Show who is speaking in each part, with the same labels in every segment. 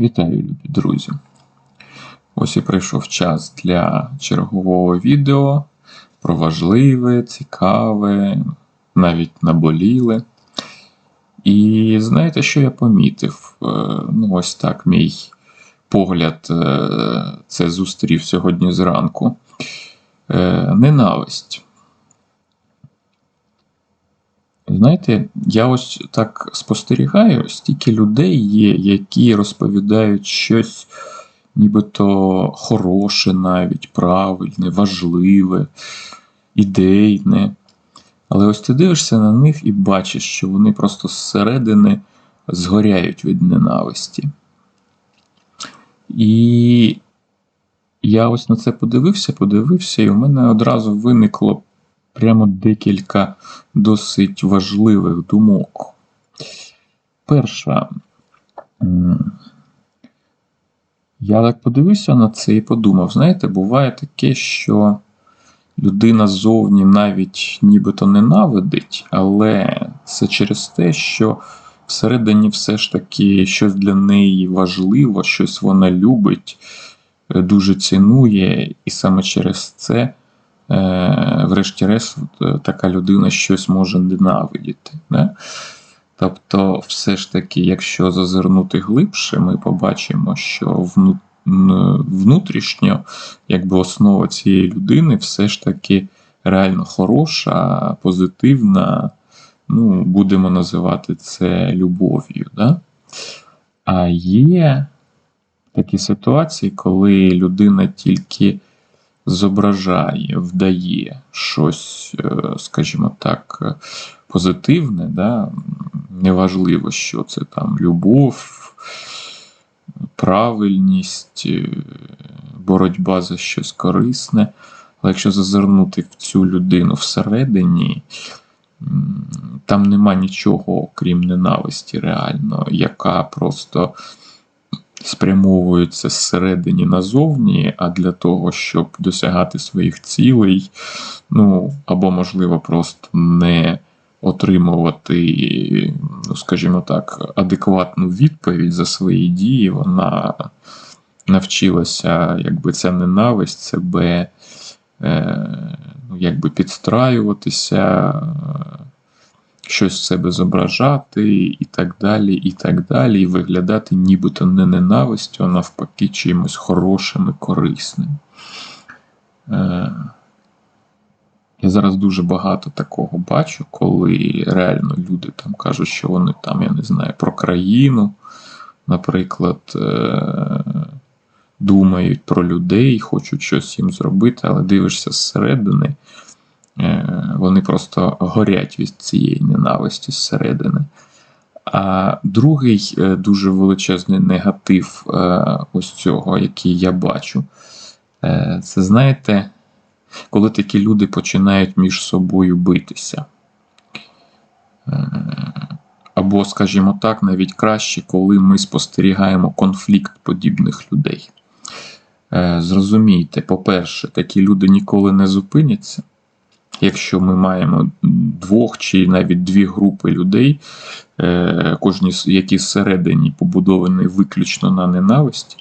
Speaker 1: Вітаю, любі друзі! Ось і прийшов час для чергового відео про важливе, цікаве, навіть наболіле. І знаєте, що я помітив? Е, Ну, ось так, мій погляд е, це зустрів сьогодні зранку. Е, Ненависть. Знаєте, я ось так спостерігаю, стільки людей є, які розповідають щось нібито хороше, навіть правильне, важливе, ідейне. Але ось ти дивишся на них і бачиш, що вони просто зсередини згоряють від ненависті. І я ось на це подивився, подивився, і в мене одразу виникло прямо декілька досить важливих думок. Перша. Я так подивився на це і подумав: знаєте, буває таке, що людина ззовні навіть нібито ненавидить, але це через те, що всередині все ж таки щось для неї важливо, щось вона любить, е, дуже цінує, і саме через це е, врешті-решт, е, така людина щось може ненавидіти. Да? Тобто, все ж таки, якщо зазирнути глибше, ми побачимо, що внутрішньо, якби основа цієї людини, все ж таки реально хороша, позитивна, ну, будемо називати це любов'ю. Да? А є такі ситуації, коли людина тільки зображає, вдає щось, е, скажімо так, позитивне, да? неважливо, що це там любов, правильність, е, боротьба за щось корисне. Але якщо зазирнути в цю людину всередині, там нема нічого, крім ненависті, реально, яка просто спрямовується зсередині назовні, а для того, щоб досягати своїх цілей, ну, або, можливо, просто не отримувати, ну, скажімо так, адекватну відповідь за свої дії, вона навчилася, якби ця ненависть себе е, ну, якби підстраюватися, щось себе зображати, і так далі, і так далі, і виглядати нібито не ненавистю, а навпаки, чимось хорошим і корисним. Е, я зараз дуже багато такого бачу, коли реально люди там кажуть, що вони там, я не знаю, про країну, наприклад, е, думають про людей, хочуть щось їм зробити, але дивишся зсередини, вони просто горять від цієї ненависті зсередини. А другий е, дуже величезний негатив е, ось цього, який я бачу, е, це знаєте, коли такі люди починають між собою битися. Е, Або, скажімо так, навіть краще, коли ми спостерігаємо конфлікт подібних людей. Е, Зрозумійте, по-перше, такі люди ніколи не зупиняться. Якщо ми маємо двох чи навіть дві групи людей, е, кожні які всередині побудовані виключно на ненависті,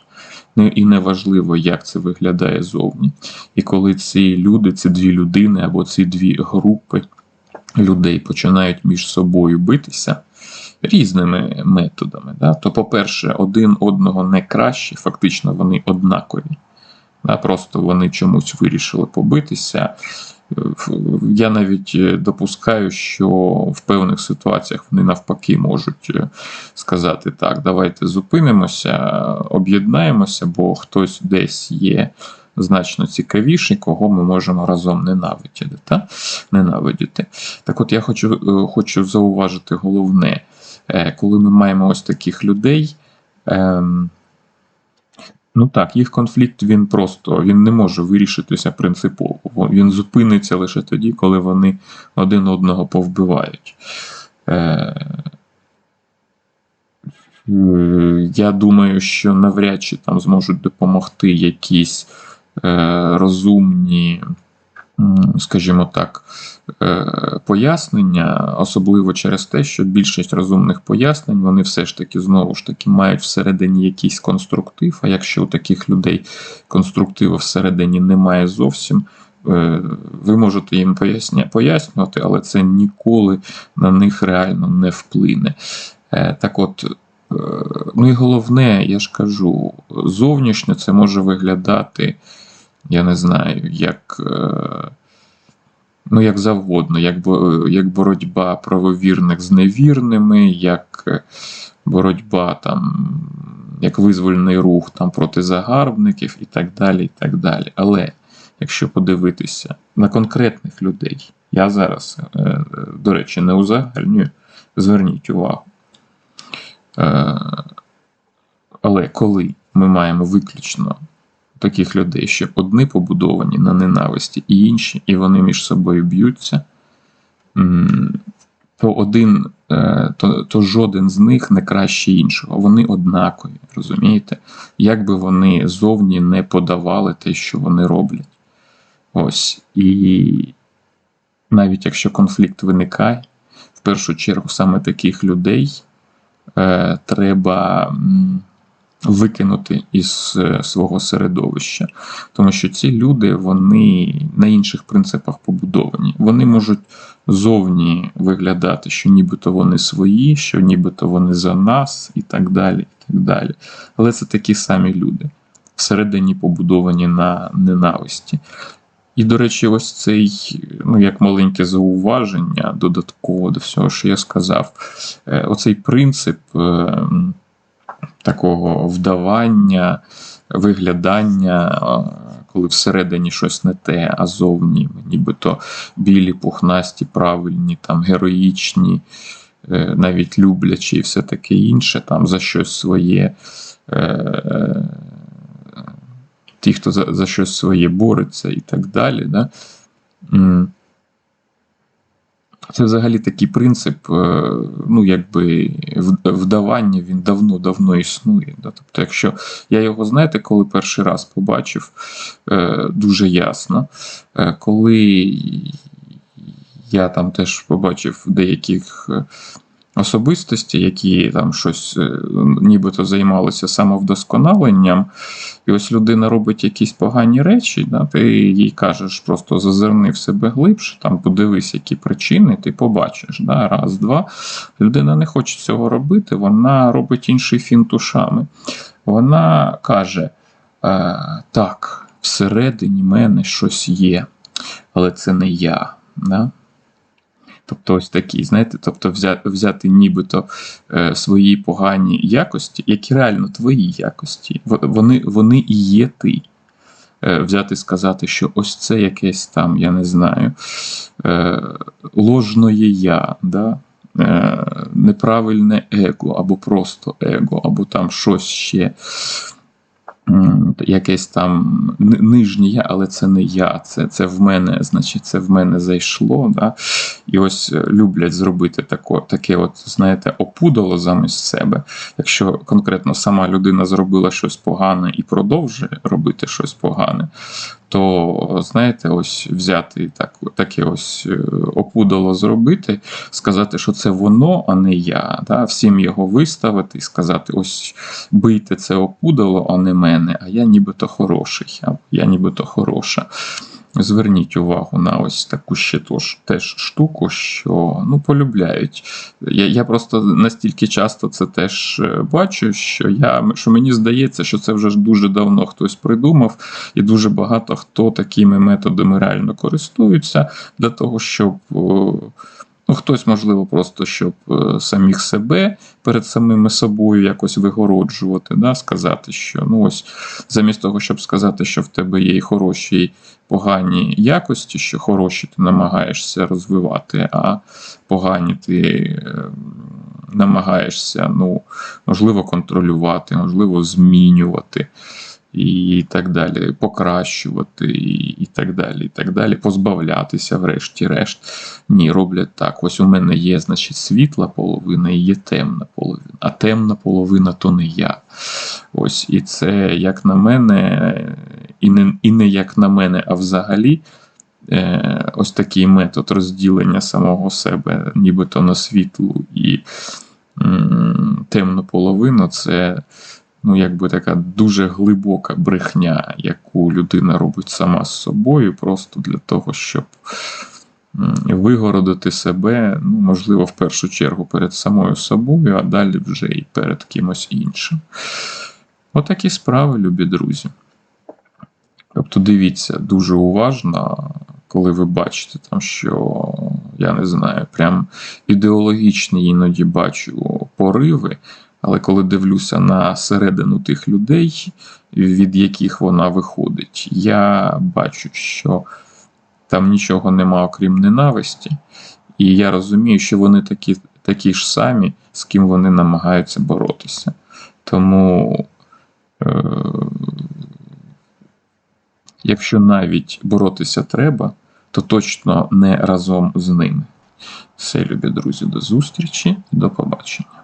Speaker 1: ну, і неважливо, як це виглядає зовні. І коли ці люди, ці дві людини або ці дві групи людей починають між собою битися різними методами, да, то, по-перше, один одного не краще, фактично вони однакові. Да, просто вони чомусь вирішили побитися. Я навіть е, допускаю, що в певних ситуаціях вони навпаки можуть е, сказати: так, давайте зупинимося, об'єднаємося, бо хтось десь є значно цікавіший, кого ми можемо разом ненавидіти. Та? ненавидіти. Так от я хочу, е, хочу зауважити головне, коли ми маємо ось таких людей. ем, Ну так, їх конфлікт він просто він не може вирішитися принципово. Він зупиниться лише тоді, коли вони один одного повбивають. Е, Я думаю, що навряд чи там зможуть допомогти якісь е, розумні скажімо так, е, пояснення, особливо через те, що більшість розумних пояснень вони все ж таки знову ж таки мають всередині якийсь конструктив. А якщо у таких людей конструктиву всередині немає зовсім, е, ви можете їм пояснювати, але це ніколи на них реально не вплине. Е, Так от, ну і головне, я ж кажу, зовнішньо це може виглядати, я не знаю, як. е, Ну, як завгодно, як, як боротьба правовірних з невірними, як е, боротьба там, як визвольний рух там, проти загарбників і так далі. і так далі. Але якщо подивитися на конкретних людей, я зараз, е, до речі, не узагальнюю, зверніть увагу. Але коли ми маємо виключно таких людей, що одні побудовані на ненависті, і інші, і вони між собою б'ються, то один, е, то, то жоден з них не краще іншого. Вони однакові, розумієте? Як би вони зовні не подавали те, що вони роблять. Ось. І навіть якщо конфлікт виникає, в першу чергу саме таких людей е, треба м, викинути із е, свого середовища. Тому що ці люди вони на інших принципах побудовані. Вони можуть зовні виглядати, що нібито вони свої, що нібито вони за нас, і так далі. і так далі. Але це такі самі люди, всередині побудовані на ненависті. І, до речі, ось цей, ну, як маленьке зауваження додатково до всього, що я сказав, е, оцей принцип е, м, такого вдавання, виглядання, е, коли всередині щось не те, а зовні нібито білі, пухнасті, правильні, там, героїчні, е, навіть люблячі і все таке інше, там за щось своє. е, Ті, хто за, за щось своє бореться і так далі. Да? Це взагалі такий принцип, е, ну, якби вдавання, він давно-давно існує. Да? Тобто, якщо я його, знаєте, коли перший раз побачив е, дуже ясно, е, коли я там теж побачив деяких особистостей, які там щось е, нібито займалися самовдосконаленням, і ось людина робить якісь погані речі, да, ти їй кажеш, просто зазирни в себе глибше, там подивись, які причини, ти побачиш. Да, раз, два. Людина не хоче цього робити, вона робить інший фінт ушами. Вона каже: е, так, всередині мене щось є, але це не я. Да? Тобто ось такі, знаєте, тобто взяти, нібито е, свої погані якості, які реально твої якості, Во- вони, вони і є ти. Е, взяти сказати, що ось це якесь там, я не знаю, е, ложноє я, да? неправильне его, або просто его, або там щось ще. Якесь там нижнє я, але це не я, це, це в мене, значить, це в мене зайшло. Да? І ось е, люблять зробити тако, таке, от, знаєте, опудало замість себе. Якщо конкретно сама людина зробила щось погане і продовжує робити щось погане, то знаєте, ось взяти так, таке ось е, опудало зробити, сказати, що це воно, а не я. Да? Всім його виставити і сказати: ось бийте це опудало, а не мене, а я нібито хороший, я нібито хороша. Зверніть увагу на ось таку ще тож, теж штуку, що ну, полюбляють. Я, я просто настільки часто це теж е, бачу, що, я, що мені здається, що це вже дуже давно хтось придумав, і дуже багато хто такими методами реально користуються для того, щоб. Ну, хтось, можливо, просто щоб е, самих себе перед самими собою якось вигороджувати, да, сказати, що ну ось замість того, щоб сказати, що в тебе є і хороші, і погані якості, що хороші ти намагаєшся розвивати, а погані ти е, намагаєшся, ну, можливо, контролювати, можливо, змінювати. І так далі, покращувати, і, так далі, і так далі, позбавлятися, врешті-решт. Ні, роблять так. Ось у мене є, значить, світла половина і є темна половина. А темна половина то не я. Ось, і це, як на мене, і не, і не як на мене, а взагалі е, ось такий метод розділення самого себе, нібито на світлу і темну половину, це ну, якби така дуже глибока брехня, яку людина робить сама з собою, просто для того, щоб вигородити себе, ну, можливо, в першу чергу перед самою собою, а далі вже і перед кимось іншим. Отакі справи, любі друзі. Тобто дивіться дуже уважно, коли ви бачите, там, що я не знаю, прям ідеологічні іноді бачу пориви, але коли дивлюся на середину тих людей, від яких вона виходить, я бачу, що там нічого нема, окрім ненависті, і я розумію, що вони такі, такі ж самі, з ким вони намагаються боротися. Тому. Е- Якщо навіть боротися треба, то точно не разом з ними. Все, любі друзі, до зустрічі, до побачення.